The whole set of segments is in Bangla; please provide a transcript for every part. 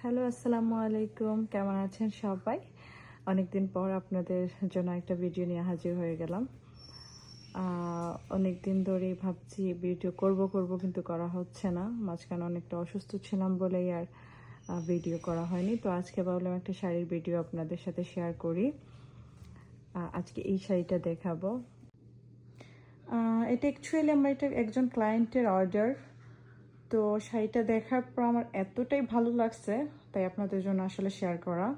হ্যালো, আসসালামু আলাইকুম। কেমন আছেন সবাই? অনেকদিন পর আপনাদের জন্য একটা ভিডিও নিয়ে হাজির হয়ে গেলাম। অনেক দিন ধরেই ভাবছি ভিডিও করব করব কিন্তু করা হচ্ছে না। মাঝখানে অনেকটা অসুস্থ ছিলাম বলেই আর ভিডিও করা হয়নি। তো আজকে ভাবলাম একটা শাড়ির ভিডিও আপনাদের সাথে শেয়ার করি। আজকে এই শাড়িটা দেখাবো। এটা অ্যাকচুয়ালি আমার এটা একজন ক্লায়েন্টের অর্ডার তো শাড়িটা দেখার পর আমার এতটাই ভালো লাগছে, তাই আপনাদের জন্য আসলে শেয়ার করা।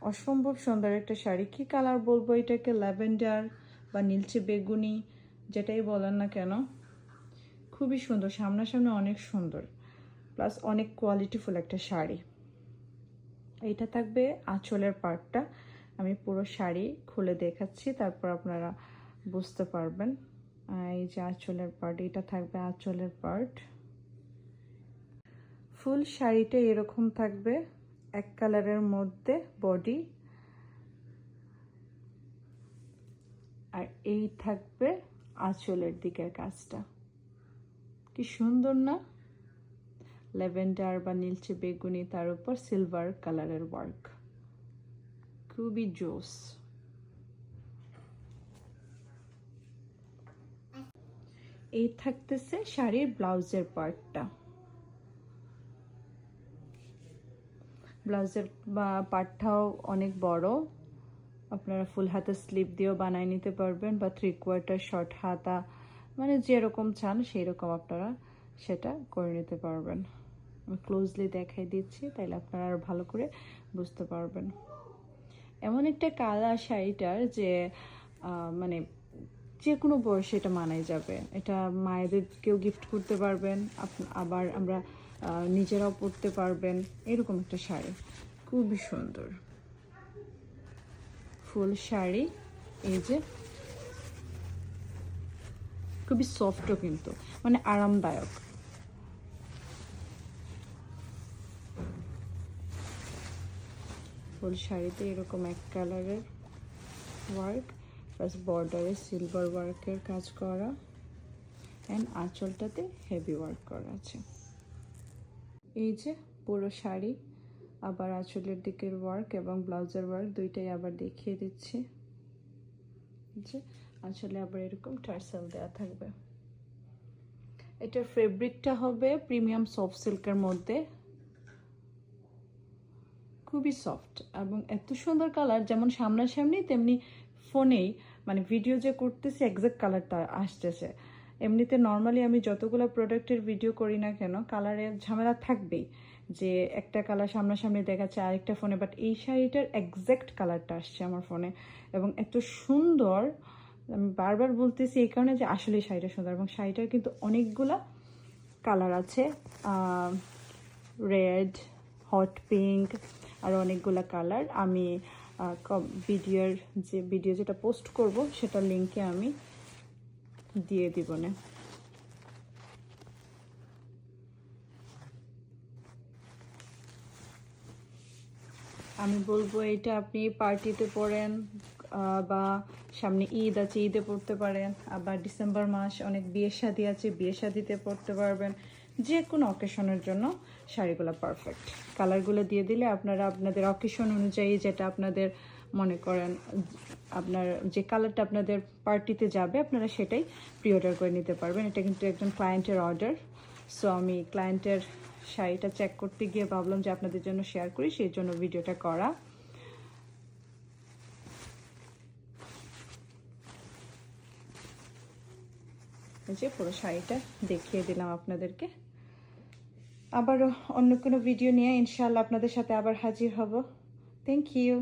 অসম্ভব সুন্দর একটা শাড়ি। কী কালার বলব এটাকে? ল্যাভেন্ডার বা নীলচে বেগুনি, যেটাই বলেন না কেন। খুবই সুন্দর, সামনাসামনি অনেক সুন্দর। প্লাস অনেক কোয়ালিটিফুল একটা শাড়ি। এইটা থাকবে আঁচলের পার্টটা। আমি পুরো শাড়ি খুলে দেখাচ্ছি, তারপর আপনারা বুঝতে পারবেন। এই যে আঁচলের পার্ট এটা থাকবে আঁচলের পার্ট ফুল শাড়িটা এরকম থাকবে, এক কালারের মধ্যে বডি আর এই থাকবে আঁচলের দিকের কাজটা। কি সুন্দর না? ল্যাভেন্ডার বা নীলচে বেগুনি তার উপর সিলভার কালারের ওয়ার্ক খুবই জোস। এই থাকতেছে শাড়ির ব্লাউজের পার্টটা। ব্লাউজের পার্টটাও অনেক বড়। আপনারা ফুল হাতা স্লিপ দিয়েও বানায় নিতে পারবেন বা থ্রি কোয়ার্টার শর্ট হাতা মানে যেরকম চান সেই রকম আপনারা সেটা করে নিতে পারবেন। আমি ক্লোজলি দেখাই দিচ্ছি, তাইলে আপনারা আরও ভালো করে বুঝতে পারবেন। এমন একটা কালার শাড়িটার যে মানে যে কোনো বয়সে এটা মানাই যাবে। এটা মায়েদেরকেও গিফট করতে পারবেন আবার আমরা নিজেরাও পরতে পারবেন, এরকম একটা শাড়ি। খুবই সুন্দর। ফুল শাড়ি, এই যে। খুবই সফটও কিন্তু মানে আরামদায়ক। ফুল শাড়িতে এরকম এক কালারের ওয়ার্ক প্লাস বর্ডারে সিলভার ওয়ার্কের কাজ করা অ্যান্ড আঁচলটাতে হেভি ওয়ার্ক করা আছে। এই যে পুরো শাড়ি, আবার আঁচলের দিকের ওয়ার্ক এবং ব্লাউজের ওয়ার্ক দুইটাই আবার দেখিয়ে দিচ্ছি। যে আঁচলে আবার এরকম টার্সেল দেওয়া থাকবে। এটার ফেব্রিকটা হবে প্রিমিয়াম সফট সিল্কের মধ্যে। খুবই সফট এবং এত সুন্দর কালার যেমন সামনাসামনি তেমনি ফোনেই মানে ভিডিও যে করতেছি একজ্যাক্ট কালারটা আসতেছে। এমনিতে নর্মালি আমি যতগুলো প্রোডাক্টের ভিডিও করি না কেন কালারের ঝামেলা থাকবেই। যে একটা কালার সামনাসামনি দেখাচ্ছে আরেকটা ফোনে বাট এই শাড়িটার একজ্যাক্ট কালারটা আসছে আমার ফোনে এবং এত সুন্দর, আমি বারবার বলতেছি এই কারণে যে আসলে শাড়িটা সুন্দর। এবং শাড়িটার কিন্তু অনেকগুলা কালার আছে রেড হট পিঙ্ক আর অনেকগুলো কালার আমি ভিডিওর যে ভিডিও যেটা পোস্ট করব, সেটা লিঙ্কে আমি দিয়ে দিব না। আমি বলব এটা আপনি পার্টিতে পড়েন বা সামনে ঈদ আছে, ঈদে পড়তে পারেন। আবার ডিসেম্বর মাস, অনেক বিয়ে শাদি আছে বিয়ে শাদিতে পড়তে পারবেন। যে কোনো অকেশনের জন্য শাড়িগুলো পারফেক্ট কালারগুলো দিয়ে দিলে আপনারা আপনাদের অকেশন অনুযায়ী যেটা আপনাদের মনে করেন, আপনার যে কালারটা আপনাদের পার্টিতে যাবে, আপনারা সেটাই প্রি অর্ডার করে নিতে পারবেন। এটা কিন্তু একজন ক্লায়েন্টের অর্ডার সো আমি ক্লায়েন্টের শাড়িটা চেক করতে গিয়ে ভাবলাম যে আপনাদের জন্য শেয়ার করি, সেই জন্য ভিডিওটা করা। যে পুরো শাড়িটা দেখিয়ে দিলাম আপনাদেরকে। আবারও অন্য কোনো ভিডিও নিয়ে ইনশাল্লাহ আপনাদের সাথে আবার হাজির হব। Thank you